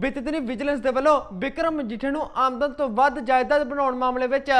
ਬੀਤੇ ਦਿਨੀ ਵਿਜੀਲੈਂਸ ਦੇ ਵੱਲੋਂ ਵਿਕਰਮ ਮਜੀਠੇ ਨੂੰ ਆਮਦਨ ਤੋਂ ਵੱਧ ਜਾਇਦਾਦ ਬਣਾਉਣ ਮਾਮਲੇ ਵਿੱਚ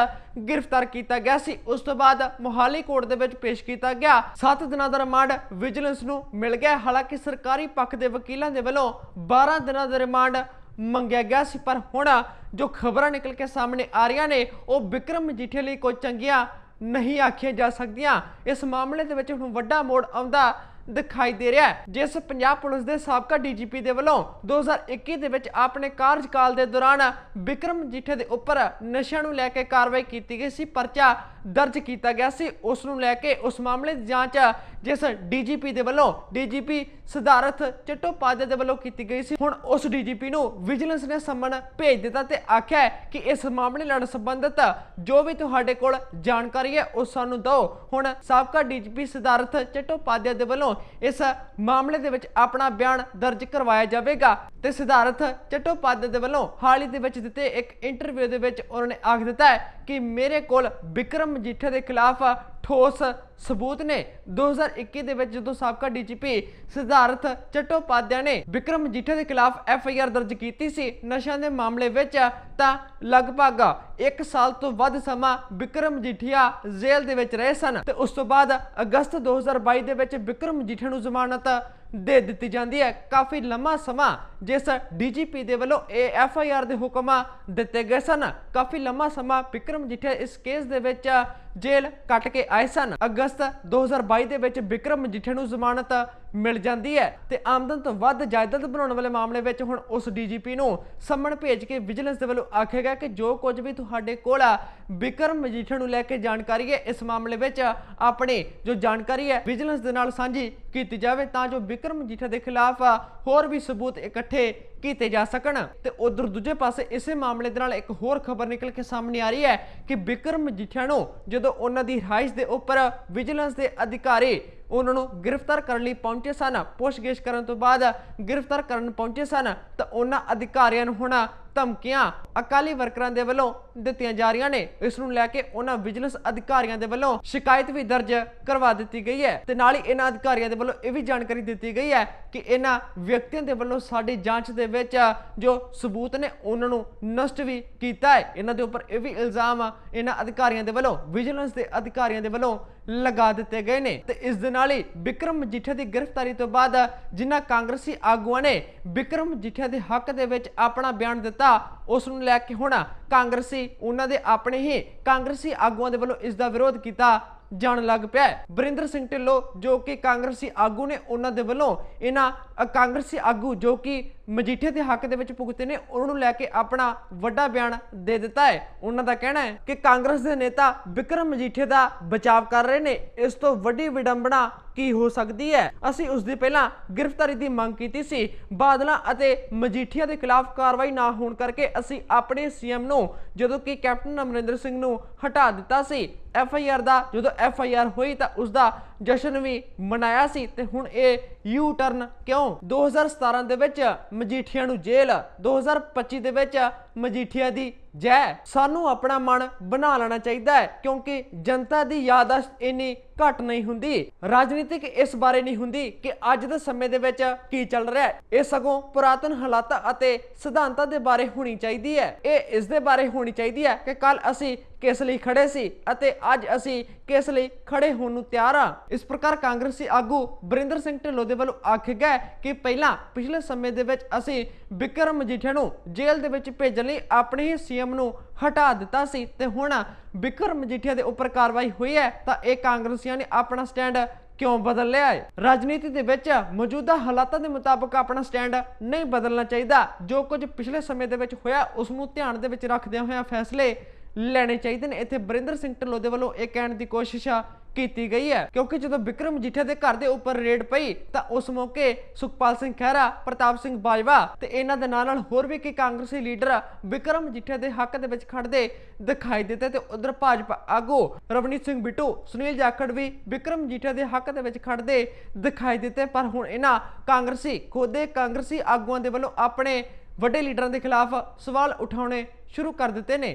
ਗ੍ਰਿਫਤਾਰ ਕੀਤਾ ਗਿਆ ਸੀ। ਉਸ ਤੋਂ ਬਾਅਦ ਮੋਹਾਲੀ ਕੋਰਟ ਦੇ ਵਿੱਚ ਪੇਸ਼ ਕੀਤਾ ਗਿਆ। 7 ਦਿਨਾਂ ਦਾ ਰਿਮਾਂਡ ਵਿਜੀਲੈਂਸ ਨੂੰ ਮਿਲ ਗਿਆ। ਹਾਲਾਂਕਿ ਸਰਕਾਰੀ ਪੱਖ ਦੇ ਵਕੀਲਾਂ ਦੇ ਵੱਲੋਂ 12 ਦਿਨਾਂ ਦਾ ਰਿਮਾਂਡ ਮੰਗਿਆ ਗਿਆ ਸੀ, ਪਰ ਹੁਣ ਜੋ ਖਬਰਾਂ ਨਿਕਲ ਕੇ ਸਾਹਮਣੇ ਆ ਰਹੀਆਂ ਨੇ, ਉਹ ਵਿਕਰਮ ਮਜੀਠੀਆ ਲਈ ਕੋਈ ਚੰਗੀਆਂ ਨਹੀਂ ਆਖੀਆਂ ਜਾ ਸਕਦੀਆਂ। ਇਸ ਮਾਮਲੇ ਦੇ ਵਿੱਚ ਹੁਣ ਵੱਡਾ ਮੋੜ ਆਉਂਦਾ ਦਿਖਾਈ ਦੇ ਰਿਹਾ ਹੈ। ਜਿਸ ਪੰਜਾਬ ਪੁਲਿਸ ਦੇ ਸਾਬਕਾ ਡੀਜੀਪੀ ਦੇ ਵੱਲੋਂ 2021 ਦੇ ਵਿੱਚ ਆਪਣੇ ਕਾਰਜਕਾਲ ਦੇ ਦੌਰਾਨ ਵਿਕਰਮ ਜੀਠੇ ਦੇ ਉੱਪਰ ਨਸ਼ਿਆਂ ਨੂੰ ਲੈ ਕੇ ਕਾਰਵਾਈ ਕੀਤੀ ਗਈ ਸੀ। ਪਰਚਾ ਦਰਜ ਕੀਤਾ ਗਿਆ ਸੀ। ਉਸ ਨੂੰ ਲੈ ਕੇ ਉਸ ਮਾਮਲੇ ਦੀ ਜਾਂਚ ਜਿਸ ਡੀਜੀਪੀ ਦੇ ਵੱਲੋਂ, ਡੀਜੀਪੀ ਸਿਧਾਰਥ ਚਟੋਪਾਧਿਆ ਦੇ ਵੱਲੋਂ ਕੀਤੀ ਗਈ ਸੀ। ਹੁਣ ਉਸ ਡੀਜੀਪੀ ਨੂੰ ਵਿਜੀਲੈਂਸ ਨੇ ਸੰਮਨ ਭੇਜ ਦਿੱਤਾ ਤੇ ਆਖਿਆ ਕਿ ਇਸ ਮਾਮਲੇ ਨਾਲ ਸੰਬੰਧਿਤ ਜੋ ਵੀ ਤੁਹਾਡੇ ਕੋਲ ਜਾਣਕਾਰੀ ਹੈ, ਉਹ ਸਾਨੂੰ ਦਿਓ। ਹੁਣ ਸਾਬਕਾ ਡੀਜੀਪੀ ਸਿਧਾਰਥ ਚਟੋਪਾਧਿਆ ਦੇ ਵੱਲੋਂ ਇਸ ਮਾਮਲੇ ਦੇ ਵਿੱਚ ਆਪਣਾ ਬਿਆਨ ਦਰਜ ਕਰਵਾਇਆ ਜਾਵੇਗਾ ਤੇ ਸਿਧਾਰਥ ਚਟੋਪਾਧਿਆ ਦੇ ਵੱਲੋਂ ਹਾਲ ਹੀ ਦੇ ਵਿੱਚ ਦਿੱਤੇ ਇੱਕ ਇੰਟਰਵਿਊ ਦੇ ਵਿੱਚ ਉਹਨਾਂ ਨੇ ਆਖ ਦਿੱਤਾ ਹੈ ਕਿ ਮੇਰੇ ਕੋਲ ਵਿਕਰਮ ਮਜੀਠਾ ਦੇ ਖਿਲਾਫ ਠੋਸ ਸਬੂਤ ਨੇ। 2021 ਦੇ ਵਿੱਚ ਜਦੋਂ ਸਾਬਕਾ ਡੀਜੀਪੀ ਸਿਧਾਰਥ ਚਟੋਪਾਧਿਆ ਨੇ ਵਿਕਰਮ ਮਜੀਠੇ ਦੇ ਖਿਲਾਫ ਐਫ ਆਈ ਆਰ ਦਰਜ ਕੀਤੀ ਸੀ ਨਸ਼ਿਆਂ ਦੇ ਮਾਮਲੇ ਵਿੱਚ, ਤਾਂ ਲਗਭਗ 1 ਸਾਲ ਤੋਂ ਵੱਧ ਸਮਾਂ ਵਿਕਰਮ ਮਜੀਠੀਆ ਜੇਲ੍ਹ ਦੇ ਵਿੱਚ ਰਹੇ ਸਨ ਤੇ ਉਸ ਤੋਂ ਬਾਅਦ ਅਗਸਤ 2022 ਦੇ ਵਿੱਚ ਵਿਕਰਮ ਮਜੀਠੀਆ ਨੂੰ ਜ਼ਮਾਨਤ ਦੇ ਦਿੱਤੀ ਜਾਂਦੀ ਹੈ। ਕਾਫੀ ਲੰਮਾ ਸਮਾਂ ਜਿਸ ਡੀਜੀਪੀ ਦੇ ਵੱਲੋਂ ਇਹ ਐਫ ਆਈ ਆਰ ਦੇ ਹੁਕਮ ਦਿੱਤੇ ਗਏ ਸਨ। ਕਾਫੀ ਲੰਮਾ ਸਮਾਂ ਵਿਕਰਮ ਮਜੀਠੀਆ ਇਸ ਕੇਸ ਦੇ ਵਿੱਚ ਜੇਲ੍ਹ ਕੱਟ ਕੇ ਆਏ ਸਨ। ਅਗਸਤ 2022 ਦੇ ਵਿੱਚ ਵਿਕਰਮ ਮਜੀਠੇ ਨੂੰ ਜ਼ਮਾਨਤ ਮਿਲ ਜਾਂਦੀ ਹੈ ਤੇ ਆਮਦਨ ਤੋਂ ਵੱਧ ਜਾਇਦਾਦ ਬਣਾਉਣ ਵਾਲੇ ਮਾਮਲੇ ਵਿੱਚ ਹੁਣ ਉਸ ਡੀਜੀਪੀ ਨੂੰ ਸੰਮਣ ਭੇਜ ਕੇ ਵਿਜੀਲੈਂਸ ਦੇ ਵੱਲੋਂ ਆਖਿਆ ਗਿਆ ਕਿ ਜੋ ਕੁਝ ਵੀ ਤੁਹਾਡੇ ਕੋਲ ਆ, ਵਿਕਰਮ ਮਜੀਠੀਆ ਨੂੰ ਲੈ ਕੇ ਜਾਣਕਾਰੀ ਹੈ, ਇਸ ਮਾਮਲੇ ਵਿੱਚ ਆਪਣੇ ਜੋ ਜਾਣਕਾਰੀ ਹੈ, ਵਿਜੀਲੈਂਸ ਦੇ ਨਾਲ ਸਾਂਝੀ ਕੀਤੀ ਜਾਵੇ ਤਾਂ ਜੋ ਵਿਕਰਮ ਮਜੀਠੀਆ ਦੇ ਖਿਲਾਫ ਹੋਰ ਵੀ ਸਬੂਤ ਇਕੱਠੇ ਕੀਤੇ ਜਾ ਸਕਣ। ਤੇ ਉਧਰ ਦੂਜੇ ਪਾਸੇ ਇਸੇ ਮਾਮਲੇ ਦੇ ਨਾਲ ਇੱਕ ਹੋਰ ਖਬਰ ਨਿਕਲ ਕੇ ਸਾਹਮਣੇ ਆ ਰਹੀ ਹੈ ਕਿ ਵਿਕਰਮ ਮਜੀਠੀਆ ਨੂੰ ਜਦੋਂ ਉਹਨਾਂ ਦੀ ਰਿਹਾਇਸ਼ ਦੇ ਉੱਪਰ ਵਿਜੀਲੈਂਸ ਦੇ ਅਧਿਕਾਰੀ ਉਹਨਾਂ ਨੂੰ ਗ੍ਰਿਫਤਾਰ ਕਰਨ ਲਈ ਪਹੁੰਚੇ ਸਨ। ਪੁੱਛਗਿੱਛ ਕਰਨ ਤੋਂ ਬਾਅਦ ਗ੍ਰਿਫਤਾਰ ਕਰਨ ਪਹੁੰਚੇ ਸਨ ਤਾਂ ਉਹਨਾਂ ਅਧਿਕਾਰੀਆਂ ਨੂੰ ਹੁਣ ਧਮਕੀਆਂ ਅਕਾਲੀ ਵਰਕਰਾਂ ਦੇ ਵੱਲੋਂ ਦਿੱਤੀਆਂ ਜਾ ਰਹੀਆਂ ਨੇ। ਇਸ ਨੂੰ ਲੈ ਕੇ ਉਹਨਾਂ ਵਿਜੀਲੈਂਸ ਅਧਿਕਾਰੀਆਂ ਦੇ ਵੱਲੋਂ ਸ਼ਿਕਾਇਤ ਵੀ ਦਰਜ ਕਰਵਾ ਦਿੱਤੀ ਗਈ ਹੈ ਤੇ ਨਾਲ ਹੀ ਇਹਨਾਂ ਅਧਿਕਾਰੀਆਂ ਦੇ ਵੱਲੋਂ ਇਹ ਵੀ ਜਾਣਕਾਰੀ ਦਿੱਤੀ ਗਈ ਹੈ ਕਿ ਇਹਨਾਂ ਵਿਅਕਤੀਆਂ ਦੇ ਵੱਲੋਂ ਸਾਡੀ ਜਾਂਚ ਦੇ ਵਿੱਚ ਜੋ ਸਬੂਤ ਨੇ ਉਹਨਾਂ ਨੂੰ ਨਸ਼ਟ ਵੀ ਕੀਤਾ ਹੈ। ਇਹਨਾਂ ਦੇ ਉੱਪਰ ਇਹ ਵੀ ਇਲਜ਼ਾਮ ਇਹਨਾਂ ਅਧਿਕਾਰੀਆਂ ਦੇ ਵੱਲੋਂ ਵਿਜੀਲੈਂਸ ਦੇ ਅਧਿਕਾਰੀਆਂ ਦੇ ਵੱਲੋਂ ਲਗਾ ਦਿੱਤੇ ਗਏ ਨੇ ਤੇ ਇਸ ਦੇ ਨਾਲ ਹੀ ਵਿਕਰਮ ਮਜੀਠੀਆ ਦੀ ਗ੍ਰਿਫਤਾਰੀ ਤੋਂ ਬਾਅਦ ਜਿਨ੍ਹਾਂ ਕਾਂਗਰਸੀ ਆਗੂਆਂ ਨੇ ਵਿਕਰਮ ਮਜੀਠੀਆ ਦੇ ਹੱਕ ਦੇ ਵਿੱਚ ਆਪਣਾ ਬਿਆਨ ਦਿੱਤਾ ਉਸ ਨੂੰ ਲੈ ਕੇ ਹੁਣ ਕਾਂਗਰਸੀ, ਉਹਨਾਂ ਦੇ ਆਪਣੇ ਹੀ ਕਾਂਗਰਸੀ ਆਗੂਆਂ ਦੇ ਵੱਲੋਂ ਇਸ ਦਾ ਵਿਰੋਧ ਕੀਤਾ। ਜਾਣ ਲੱਗ ਪਿਆ ਹੈ। ਬਰਿੰਦਰ ਸਿੰਘ ਢਿੱਲੋਂ, ਜੋ ਕਿ ਕਾਂਗਰਸੀ ਆਗੂ ਨੇ, ਉਹਨਾਂ ਦੇ ਵੱਲੋਂ ਇਹਨਾਂ ਕਾਂਗਰਸੀ ਆਗੂ ਜੋ ਕਿ ਮਜੀਠੇ ਦੇ ਹੱਕ ਦੇ ਵਿੱਚ ਭੁਗਤੇ ਨੇ, ਉਹਨਾਂ ਨੂੰ ਲੈ ਕੇ ਆਪਣਾ ਵੱਡਾ ਬਿਆਨ ਦੇ ਦਿੱਤਾ ਹੈ। ਉਹਨਾਂ ਦਾ ਕਹਿਣਾ ਹੈ ਕਿ ਕਾਂਗਰਸ ਦੇ ਨੇਤਾ ਵਿਕਰਮ ਮਜੀਠੇ ਦਾ ਬਚਾਅ ਕਰ ਰਹੇ ਨੇ। ਇਸ ਤੋਂ ਵੱਡੀ ਵਿਡੰਬਣਾ ਕੀ ਹੋ ਸਕਦੀ ਹੈ? ਅਸੀਂ ਉਸ ਦੀ ਪਹਿਲਾਂ ਗ੍ਰਿਫਤਾਰੀ ਦੀ ਮੰਗ ਕੀਤੀ ਸੀ। ਬਾਦਲਾਂ ਅਤੇ ਮਜੀਠੀਆ ਦੇ ਖਿਲਾਫ ਕਾਰਵਾਈ ਨਾ ਹੋਣ ਕਰਕੇ ਅਸੀਂ ਆਪਣੇ ਸੀਐਮ ਨੂੰ, ਜਦੋਂ ਕਿ ਕੈਪਟਨ ਅਮਰਿੰਦਰ ਸਿੰਘ ਨੂੰ ਹਟਾ ਦਿੱਤਾ ਸੀ। ਐਫ ਆਈ ਆਰ ਦਾ ਜਦੋਂ ਐਫ ਆਈ ਆਰ ਹੋਈ ਤਾਂ ਉਸ ਦਾ ਜਸ਼ਨ ਵੀ ਮਨਾਇਆ ਸੀ ਤੇ ਹੁਣ ਇਹ ਯੂ ਟਰਨ ਕਿਉਂ 2017 ਦੇ ਵਿੱਚ ਮਜੀਠੀਆ ਨੂੰ ਜੇਲ੍ਹ 2025 ਦੇ ਵਿੱਚ ਮਜੀਠੀਆ ਦੀ ਜੈ। ਸਾਨੂੰ ਆਪਣਾ ਮਨ ਬਣਾ ਲੈਣਾ ਚਾਹੀਦਾ ਹੈ, ਕਿਉਂਕਿ ਜਨਤਾ ਦੀ ਯਾਦਾਸ਼ਤ ਇੰਨੀ ਘੱਟ ਨਹੀਂ ਹੁੰਦੀ। ਰਾਜਨੀਤਿਕ ਇਸ ਬਾਰੇ ਨਹੀਂ ਹੁੰਦੀ ਕਿ ਅੱਜ ਦੇ ਸਮੇਂ ਦੇ ਵਿੱਚ ਕੀ ਚੱਲ ਰਿਹਾ ਹੈ। ਇਹ ਸਗੋਂ ਪੁਰਾਤਨ ਹਾਲਾਤਾਂ ਅਤੇ ਸਿਧਾਂਤਾਂ ਦੇ ਬਾਰੇ ਹੋਣੀ ਚਾਹੀਦੀ ਹੈ। ਇਹ ਇਸ ਦੇ ਬਾਰੇ ਹੋਣੀ ਚਾਹੀਦੀ ਹੈ ਕਿ ਕੱਲ ਅਸੀਂ ਕਿਸ ਲਈ ਖੜੇ ਸੀ ਅਤੇ ਅੱਜ ਅਸੀਂ ਕਿਸ ਲਈ ਖੜੇ ਹੋਣ ਨੂੰ ਤਿਆਰ ਆ ਇਸ ਪ੍ਰਕਾਰ ਕਾਂਗਰਸੀ ਆਗੂ ਬਰਿੰਦਰ ਸਿੰਘ ਢਿੱਲੋਂ ਦੇ ਵੱਲੋਂ ਆਖਿਆ ਗਿਆ ਕਿ ਪਹਿਲਾਂ ਪਿਛਲੇ ਸਮੇਂ ਦੇ ਵਿੱਚ ਅਸੀਂ ਬਿਕਰਮ ਮਜੀਠੀਆ ਨੂੰ ਜੇਲ੍ਹ ਦੇ ਵਿੱਚ ਭੇਜਣ ਲਈ ਆਪਣੇ ਹੀ ਸੀਐਮ ਨੂੰ ਹਟਾ ਦਿੱਤਾ ਸੀ ਤੇ ਹੁਣ ਬਿਕਰਮ ਮਜੀਠੀਆ ਦੇ ਉੱਪਰ ਕਾਰਵਾਈ ਹੋਈ ਹੈ ਤਾਂ ਇਹ ਕਾਂਗਰਸੀਆਂ ਨੇ ਆਪਣਾ ਸਟੈਂਡ ਕਿਉਂ ਬਦਲ ਲਿਆ ਹੈ? ਰਾਜਨੀਤੀ ਦੇ ਵਿੱਚ ਮੌਜੂਦਾ ਹਾਲਾਤਾਂ ਦੇ ਮੁਤਾਬਕ ਆਪਣਾ ਸਟੈਂਡ ਨਹੀਂ ਬਦਲਣਾ ਚਾਹੀਦਾ। ਜੋ ਕੁਝ ਪਿਛਲੇ ਸਮੇਂ ਦੇ ਵਿੱਚ ਹੋਇਆ, ਉਸ ਨੂੰ ਧਿਆਨ ਦੇ ਵਿੱਚ ਰੱਖਦਿਆਂ ਹੋਇਆਂ ਫੈਸਲੇ ਲੈਣੇ ਚਾਹੀਦੇ ਨੇ। ਇੱਥੇ ਬਰਿੰਦਰ ਸਿੰਘ ਢਿੱਲੋਂ ਦੇ ਵੱਲੋਂ ਇਹ ਕਹਿਣ ਦੀ ਕੋਸ਼ਿਸ਼ ਆ ਕੀਤੀ ਗਈ ਹੈ। ਕਿਉਂਕਿ ਜਦੋਂ ਵਿਕਰਮ ਜੀਠੇ ਦੇ ਘਰ ਦੇ ਉੱਪਰ ਰੇਡ ਪਈ, ਤਾਂ ਉਸ ਮੌਕੇ ਸੁਖਪਾਲ ਸਿੰਘ ਖਹਿਰਾ, ਪ੍ਰਤਾਪ ਸਿੰਘ ਬਾਜਵਾ ਤੇ ਇਹਨਾਂ ਦੇ ਨਾਲ ਨਾਲ ਹੋਰ ਵੀ ਕਈ ਕਾਂਗਰਸੀ ਲੀਡਰ ਵਿਕਰਮ ਜੀਠੇ ਦੇ ਹੱਕ ਦੇ ਵਿੱਚ ਖੜਦੇ ਦਿਖਾਈ ਦਿੱਤੇ ਤੇ ਉਧਰ ਭਾਜਪਾ ਆਗੂ ਰਵਨੀਤ ਸਿੰਘ ਬਿੱਟੂ, ਸੁਨੀਲ ਜਾਖੜ ਵੀ ਵਿਕਰਮ ਜੀਠੇ ਦੇ ਹੱਕ ਦੇ ਵਿੱਚ ਖੜਦੇ ਦਿਖਾਈ ਦਿੱਤੇ। ਪਰ ਹੁਣ ਇਹਨਾਂ ਕਾਂਗਰਸੀ, ਖੋਦੇ ਕਾਂਗਰਸੀ ਆਗੂਆਂ ਦੇ ਵੱਲੋਂ ਆਪਣੇ ਵੱਡੇ ਲੀਡਰਾਂ ਦੇ ਖਿਲਾਫ ਸਵਾਲ ਉਠਾਉਣੇ ਸ਼ੁਰੂ ਕਰ ਦਿੱਤੇ ਨੇ।